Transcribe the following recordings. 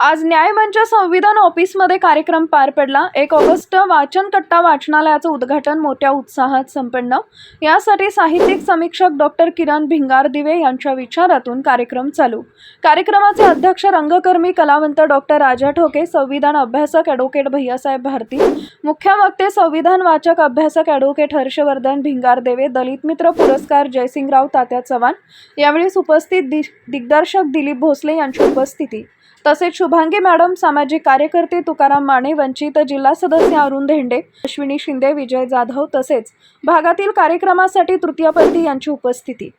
आज न्यायमंच संविधान ऑफिसमध्ये कार्यक्रम पार पडला. एक ऑगस्ट वाचन कट्टा वाचनालयाचं उद्घाटन मोठ्या उत्साहात संपन्न. यासाठी साहित्यिक समीक्षक डॉक्टर किरण भिंगार दिवे यांच्या विचारातून कार्यक्रम चालू. कार्यक्रमाचे अध्यक्ष रंगकर्मी कलावंत डॉक्टर राजा ठोके संविधान अभ्यासक ॲडव्होकेट भैयासाहेब भारती मुख्य वक्ते संविधान वाचक अभ्यासक ॲडव्होकेट हर्षवर्धन भिंगार देवे दलित मित्र पुरस्कार जयसिंगराव तात्या चव्हाण. यावेळी उपस्थित दि दिग्दर्शक दिलीप भोसले यांची उपस्थिती. तसेच शुभांगी मॅडम सामाजिक कार्यकर्ते तुकाराम माने वंचित जिल्हा सदस्य अरुण धेंडे अश्विनी शिंदे विजय जाधव तसेच भागातील कार्यक्रमासाठी तृतीयपंथी यांची उपस्थिती.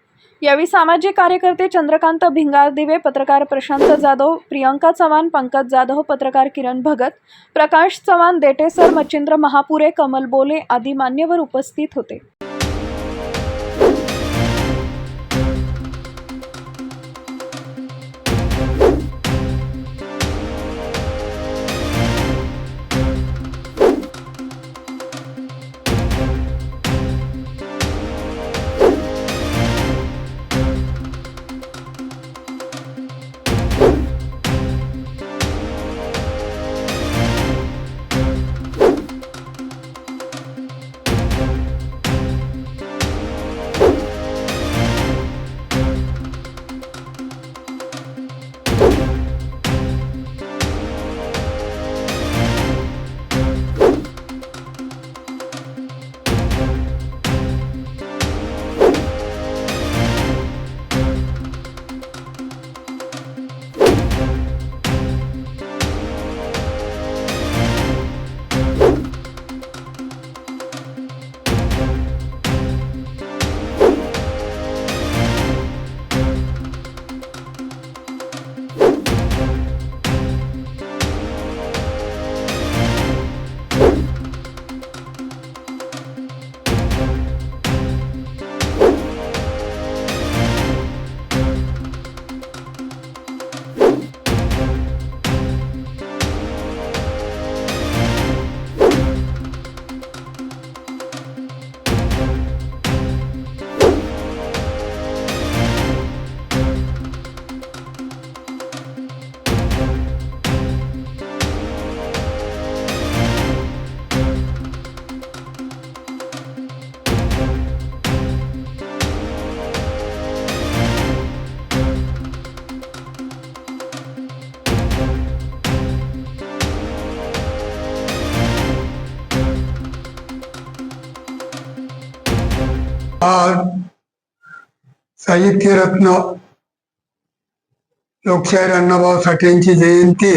यावेळी सामाजिक कार्यकर्ते चंद्रकांत भिंगार दिवे पत्रकार प्रशांत जाधव प्रियंका चव्हाण पंकज जाधव पत्रकार किरण भगत प्रकाश चव्हाण देटेसर मच्छिंद्र महापुरे कमल बोले आदी मान्यवर उपस्थित होते. साहित्यरत्न लोकशाहीर अण्णाभाऊ साठेंची जयंती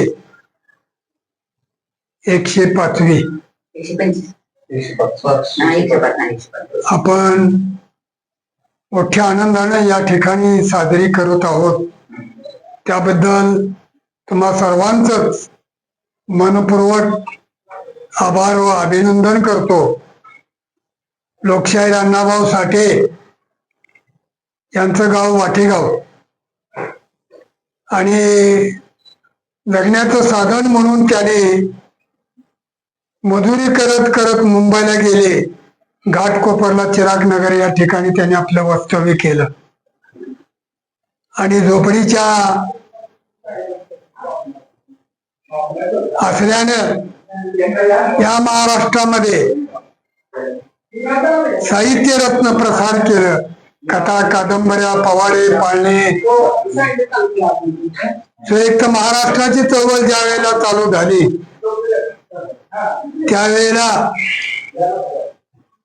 एकशे पाचवी. आपण मोठ्या आनंदाने या ठिकाणी साजरी करत आहोत. त्याबद्दल तुम्हा सर्वांचंच मनपूर्वक आभार व अभिनंदन करतो. लोकशाहीर अण्णाभाऊ साठे यांचं गाव वाटेगाव. आणि लग्नाचं साधन म्हणून त्याने मजुरी करत करत मुंबईला गेले. घाटकोपरला चिराग नगर या ठिकाणी त्याने आपलं वास्तव्य केलं. आणि झोपडीच्या असल्यानं या महाराष्ट्रामध्ये साहित्य रत्न प्रसार केलं. कथा कादंबऱ्या पवाडे पाळणे. संयुक्त महाराष्ट्राची चळवळ ज्या वेळेला चालू झाली त्यावेळेला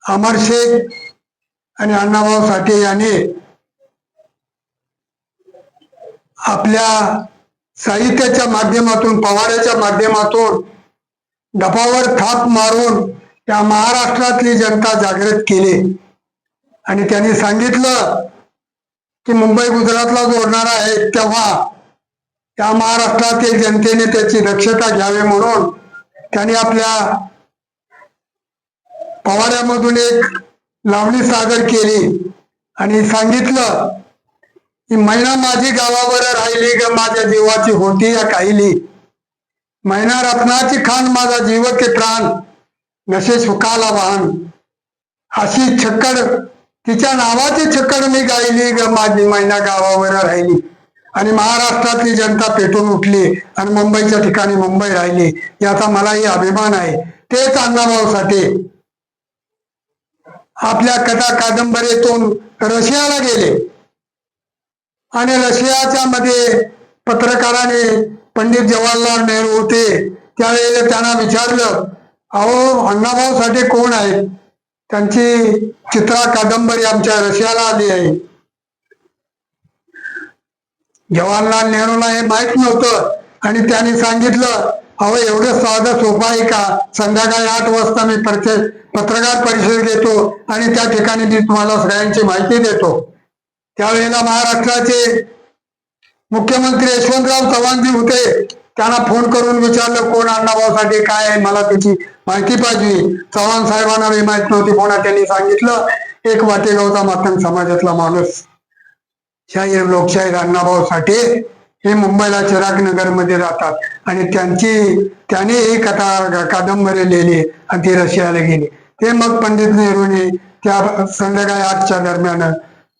अमर शेख आणि अण्णाभाऊ साठे यांनी आपल्या साहित्याच्या माध्यमातून पवाड्याच्या माध्यमातून डबावर थाप मारून त्या महाराष्ट्रातली जनता जागृत केली. आणि त्यांनी सांगितलं की मुंबई गुजरातला जोडणार आहे तेव्हा त्या महाराष्ट्रातील जनतेने त्याची दक्षता घ्यावी म्हणून त्यांनी आपल्या पवाड्यामधून एक लावणी सादर केली. आणि सांगितलं की मैना माझी गावावर राहिली ग माझ्या जीवाची होती या काहिली. मैना रत्नाची खान माझा जीव के प्राण नशे सुखाला वाहन. अशी छक्कड तिच्या नावाची छक्कड मी गायली ग माझी महिना गावावर राहिली. आणि महाराष्ट्रातली जनता पेटून उठली आणि मुंबईच्या ठिकाणी मुंबई राहिली. याचा मलाही अभिमान आहे. तेच अण्णाभाऊ साठे आपल्या कथा कादंबरीतून रशियाला गेले. आणि रशियाच्या मध्ये पत्रकाराने पंडित जवाहरलाल नेहरू होते. त्यावेळेला त्यांना विचारलं अहो अण्णाभाऊ साठे कोण आहेत? त्यांची चित्रा कादंबरी आमच्या रशियाला आली आहे. जवाहरलाल नेहरूला हे माहीत नव्हतं आणि त्यांनी सांगितलं अहो एवढं साधं सोपं आहे का? संध्याकाळी आठ वाजता मी परिचय पत्रकार परिषद घेतो आणि त्या ठिकाणी मी तुम्हाला सगळ्यांची माहिती देतो. त्यावेळेला महाराष्ट्राचे मुख्यमंत्री यशवंतराव चव्हाणजी होते त्यांना फोन करून विचारलं कोण अण्णाभाऊसाठी? काय आहे? मला त्याची माहिती पाहिजे. चव्हाण साहेबांना मी माहीत नव्हती. कोणा त्यांनी सांगितलं एक वाटेगावचा मातंग समाजातला माणूस. शाहीर लोकशाहीर अण्णाभाऊ साठे हे मुंबईला चिराग नगरमध्ये राहतात आणि त्यांची त्याने ही कथा कादंबरी लिहिली आणि ती रशियाला गेली. ते मग पंडित नेहरूने त्या संध्याकाळी आठच्या दरम्यान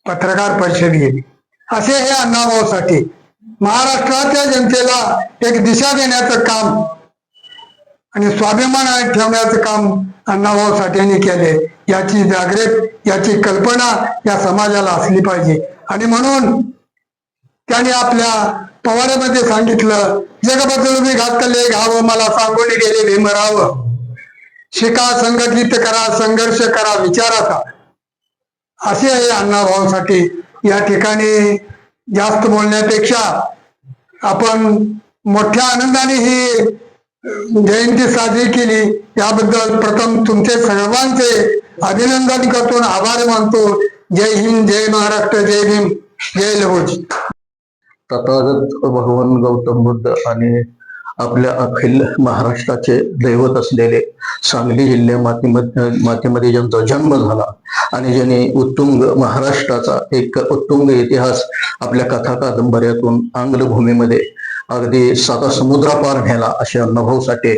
पत्रकार परिषद घेतली. असे हे अण्णाभाऊ साठे महाराष्ट्राच्या जनतेला एक दिशा देण्याचं काम आणि स्वाभिमान ठेवण्याचं काम अण्णाभाऊ साठेंनी केले याची जागृत याची कल्पना या समाजाला असली पाहिजे. आणि म्हणून त्याने आपल्या पवाड्यामध्ये सांगितलं जगबद्दल मी घातले घावं मला सांगून गेले भीमराव शिका संघटित करा संघर्ष करा विचाराचा असे. आहे अण्णाभाऊसाठी या ठिकाणी जास्त बोलण्यापेक्षा आपण मोठ्या आनंदाने ही जयंती साजरी केली. याबद्दल प्रथम तुमचे सर्वांचे अभिनंदन करतो आभार मानतो. जय हिंद जय महाराष्ट्र जय भीम जय लहोजी. तथागत भगवान गौतम बुद्ध आणि आपल्या अखिल महाराष्ट्राचे दैवत असलेले सांगली जिल्ह्या मातीमध्ये मातीमध्ये ज्यांचा जन्म झाला आणि ज्यांनी उत्तुंग महाराष्ट्राचा एक उत्तुंग इतिहास आपल्या कथा कादंबऱ्यातून आंग्लभूमीमध्ये अगदी साधा समुद्रापार न्याला असे अण्णाभाऊ साठे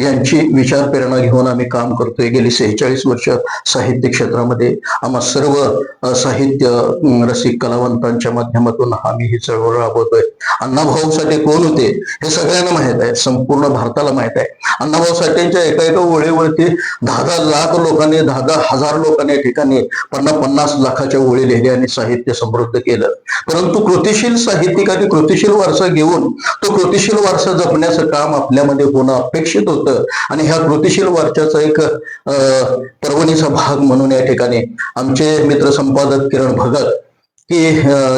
यांची विचार प्रेरणा घेऊन आम्ही काम करतोय. गेली सेहेचाळीस वर्ष साहित्य क्षेत्रामध्ये आम्हा सर्व साहित्य रसिक कलावंतांच्या माध्यमातून आम्ही ही चळवळ राबवतोय. अण्णाभाऊ साठे कोण होते हे सगळ्यांना माहीत आहे. संपूर्ण भारताला माहीत आहे. अण्णाभाऊ साठेंच्या एका एका ओळीवरती दहा दहा लाख लोकांनी दहा दहा हजार लोकांनी या ठिकाणी पन्नास पन्नास लाखाच्या ओळी लिहिल्या आणि साहित्य समृद्ध केलं. परंतु कृतिशील साहित्यिकांनी कृतिशील वारसा घेऊन तो कृतिशील वारसा जपण्याचं काम आपल्यामध्ये होणं अपेक्षित होतं. आणि ह्या कृतिशील वारशाचा एक पर्वणीचा भाग म्हणून या ठिकाणी आमचे मित्र संपादक किरण भगत की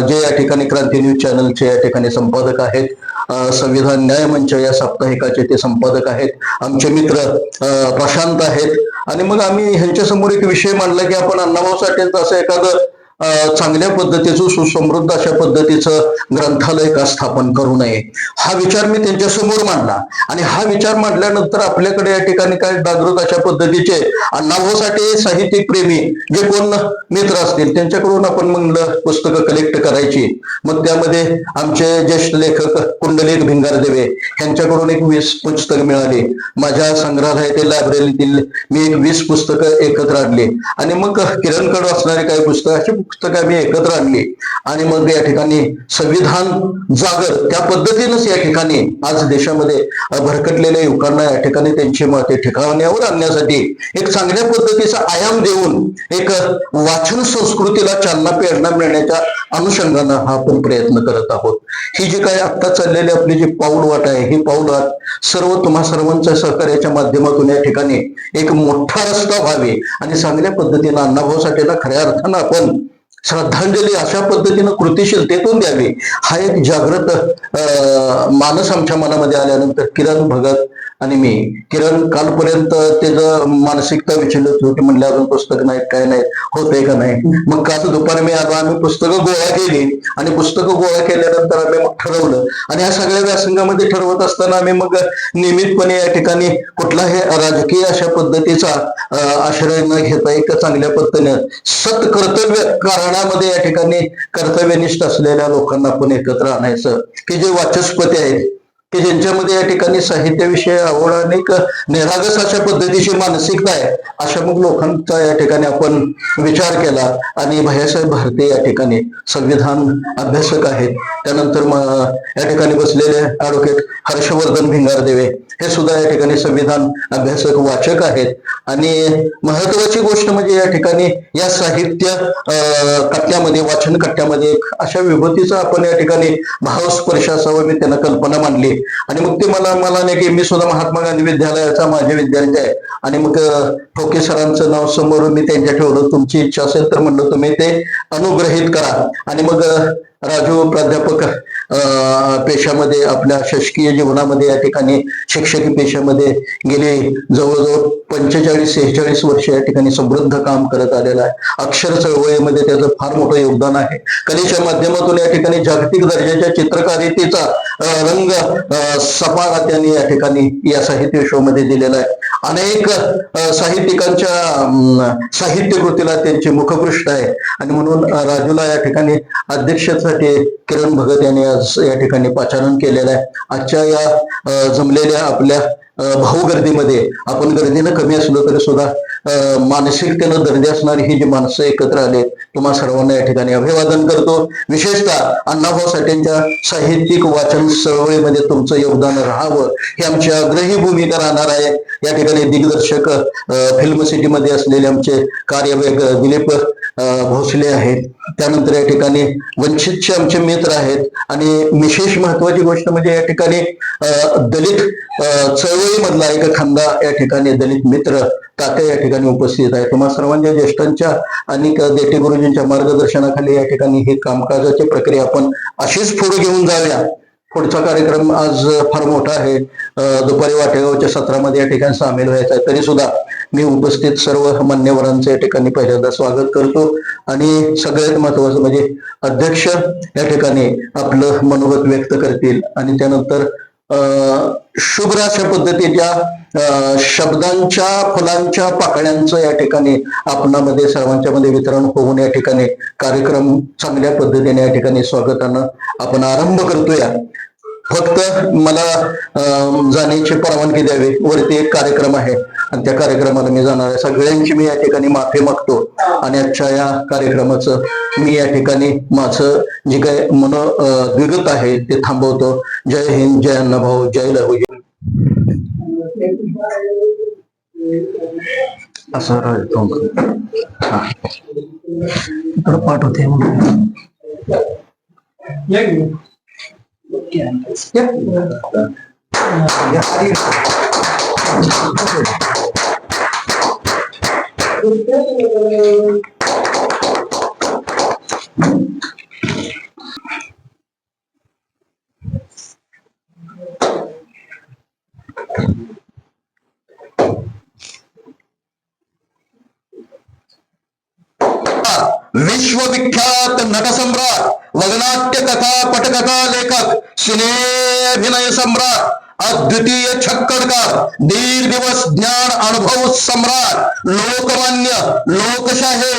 जे या ठिकाणी क्रांती न्यूज चॅनलचे या ठिकाणी संपादक आहेत संविधान न्याय मंच या साप्ताहिकाचे ते संपादक आहेत आमचे मित्र प्रशांत आहेत. आणि मग आम्ही ह्यांच्या समोर एक विषय मांडला की आपण अण्णाभाऊ साठेंचं असं एखादं चांगल्या पद्धतीचं सुसमृद्ध अशा पद्धतीचं ग्रंथालय का स्थापन करू नये? हा विचार मी त्यांच्यासमोर मांडला. आणि हा विचार मांडल्यानंतर आपल्याकडे या ठिकाणी काय जागृत अशा पद्धतीचे अण्णाभाऊसाठी साहित्यिक प्रेमी जे कोण मित्र असतील त्यांच्याकडून आपण म्हणलं पुस्तकं कलेक्ट करायची. मग त्यामध्ये आमचे ज्येष्ठ लेखक कुंडलिक भिंगारदेवे यांच्याकडून एक वीस पुस्तक मिळाली. माझ्या संग्रहालयातील लायब्ररीतील मी एक वीस पुस्तकं एकत्र आणली. आणि मग किरणकडे असणारे काही पुस्तक अशी पुस्तकं मी एकत्र आणली. आणि मग या ठिकाणी संविधान जागर त्या पद्धतीनंच या ठिकाणी आज देशामध्ये भरकटलेल्या युवकांना या ठिकाणी त्यांची मते ठिकाण्यावर आणण्यासाठी एक चांगल्या पद्धतीचा आयाम देऊन एक वाचन संस्कृतीला चालना प्रेरणा मिळण्याच्या अनुषंगानं हा आपण प्रयत्न करत आहोत. ही जी काही आत्ता चाललेली आपली जी पाऊल वाट आहे ही पाऊल वाट सर्व तुम्हा सर्वांच्या सहकार्याच्या माध्यमातून या ठिकाणी एक मोठा रस्ता व्हावी आणि चांगल्या पद्धतीनं अण्णाभाऊ साठेला खऱ्या अर्थानं आपण श्रद्धांजली अशा पद्धतीनं कृतिशीलतेतून द्यावी. हा एक जागृत अं, मानस आमच्या मनामध्ये आल्यानंतर किरण भगत आणि मी. किरण कालपर्यंत त्याचं मानसिकता विचलित होती म्हणले अजून पुस्तक नाहीत काय नाही होतंय का नाही? मग काल दुपारी मी आलो आम्ही पुस्तकं गोळा केली. आणि पुस्तकं गोळा केल्यानंतर आम्ही मग ठरवलं. आणि या सगळ्या व्यासंगामध्ये ठरवत असताना आम्ही मग नियमितपणे या ठिकाणी कुठलाही राजकीय अशा पद्धतीचा आश्रय न घेता एक चांगल्या पद्धतीनं सत कर्तव्य मनामध्ये या ठिकाणी कर्तव्यनिष्ठ असलेल्या लोकांना आपण एकत्र आणायचं. की जे वाचस्पती आहेत की ज्यांच्यामध्ये या ठिकाणी साहित्याविषयी आवड आणि निरागस अशा पद्धतीची मानसिकता आहे अशा मग लोकांचा या ठिकाणी आपण विचार केला. आणि भैयासाहेब भारते या ठिकाणी संविधान अभ्यासक आहेत. त्यानंतर या ठिकाणी बसलेले ऍडव्होकेट हर्षवर्धन भिंगारदेवे. हे सुद्धा या ठिकाणी संविधान अभ्यासक वाचक आहेत. आणि महत्वाची गोष्ट म्हणजे या ठिकाणी या साहित्य कट्ट्यामध्ये वाचन कट्ट्यामध्ये एक अशा विभूतीचा आपण या ठिकाणी भावस्पर्श असावा मी त्यांना कल्पना मांडली. आणि मग ते मला मला नाही की मी सुद्धा महात्मा गांधी विद्यालयाचा माझे विद्यार्थी आहे. आणि मग ठोके सरांचं नाव समोर मी त्यांच्या ठेवलं. तुमची इच्छा असेल तर म्हणलं तुम्ही ते अनुग्रहित करा. आणि मग राजू प्राध्यापक पेशामध्ये आपल्या शासकीय जीवनामध्ये या ठिकाणी शिक्षकी पेशामध्ये गेले. जवळजवळ पंचेचाळीस सेहेचाळीस वर्ष या ठिकाणी समृद्ध काम करत आलेलं आहे. अक्षर चळवळीमध्ये त्याचं फार मोठं योगदान आहे. कलेच्या माध्यमातून या ठिकाणी जागतिक दर्जाच्या चित्रकारितेचा रंग अं, सपारा त्यांनी या ठिकाणी या साहित्य शो मध्ये दिलेला आहे. अनेक साहित्यिकांच्या साहित्यकृतीला साहित्य कृतीला त्यांचे मुखपृष्ठ आहे. आणि म्हणून राजूला या ठिकाणी अध्यक्षासाठी किरण भगत यांनी आज या ठिकाणी पाचारण केलेलं आहे. आजच्या या जमलेल्या आपल्या भाऊ गर्दीमध्ये आपण गर्दीनं कमी असलो तरी सुद्धा मानसिकतेनं दर्दी असणारी ही जी माणसं एकत्र आले तुम्हा सर्वांना या ठिकाणी अभिवादन करतो. विशेषतः अण्णाभाऊ साठेंच्या साहित्यिक वाचन चळवळीमध्ये तुमचं योगदान राहावं ही आमची आग्रही भूमिका राहणार आहे. या ठिकाणी दिग्दर्शक फिल्म सिटीमध्ये असलेले आमचे कार्यवेग दिलीप भोसले आहेत. त्यानंतर या ठिकाणी वंचितचे आमचे मित्र आहेत. आणि विशेष महत्वाची गोष्ट म्हणजे या ठिकाणी दलित चळवळीमधला एक खांदा या ठिकाणी दलित मित्र तात्या या ठिकाणी उपस्थित आहे तुम्हा सर्वांच्या ज्येष्ठांच्या आणि देठे गुरुजींच्या मार्गदर्शनाखाली या ठिकाणी ही कामकाजाची प्रक्रिया आपण अशीच पुढे घेऊन जाऊया. पुढचा कार्यक्रम आज फार मोठा आहे. दुपारी वाटेगावच्या सत्रामध्ये या ठिकाणी सामील व्हायचा आहे. तरी सुद्धा मी उपस्थित सर्व मान्यवरांचं या ठिकाणी पहिल्यांदा स्वागत करतो. आणि सगळ्यात महत्वाचं म्हणजे अध्यक्ष या ठिकाणी आपलं मनोगत व्यक्त करतील. आणि त्यानंतर अं, शुभ्र अशा पद्धतीच्या शब्दांच्या फुलांच्या पाकळ्यांचं या ठिकाणी आपणामध्ये सर्वांच्या मध्ये वितरण होऊन या ठिकाणी कार्यक्रम चांगल्या पद्धतीने या ठिकाणी स्वागतानं आपण आरंभ करतोया. फक्त मला अं, जाण्याची परवानगी द्यावी. वरती एक कार्यक्रम आहे. आणि त्या कार्यक्रमाला मी जाणार आहे. सगळ्यांची मी या ठिकाणी माफी मागतो. आणि आजच्या या कार्यक्रमाचं मी या ठिकाणी माझं जे काही मन अं, द्विगत आहे ते थांबवतो. जय हिंद जय अण्णाभाऊ जय लहू असं राहतो हा इकडं पाठवते वगनाट्य कथा पटकथा लेखक सिनेभिनय सम्राट अद्वितीय छक्कडकार दीड दिवस ज्ञान अनुभव सम्राट लोकमान्य लोकशाहे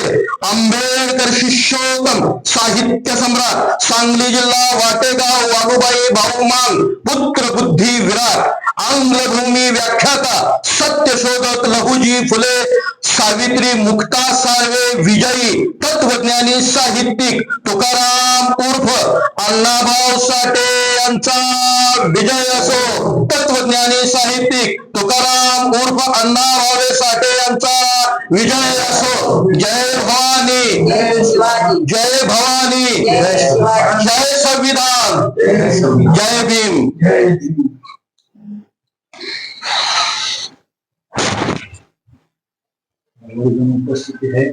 आंबेडकर शिष्योत्तम साहित्य सम्राट सांगली जिल्हा वाटेगाव वाघोबाई भाऊमान पुत्र बुद्धी विराट आंग्लभूमी व्याख्याता सत्यशोधक लहुजी फुले सावित्री मुक्ता साळवे विजयी तत्वज्ञानी साहित्यिक तुकाराम उर्फ अण्णाभाऊ साठे यांचा विजय असो. तत्वज्ञानी साहित्यिक तुकाराम उर्फ अण्णा भावे साठे यांचा विजय असो. जय भवानी. जय भवानी. जय संविधान. जय भीम. उपस्थिती है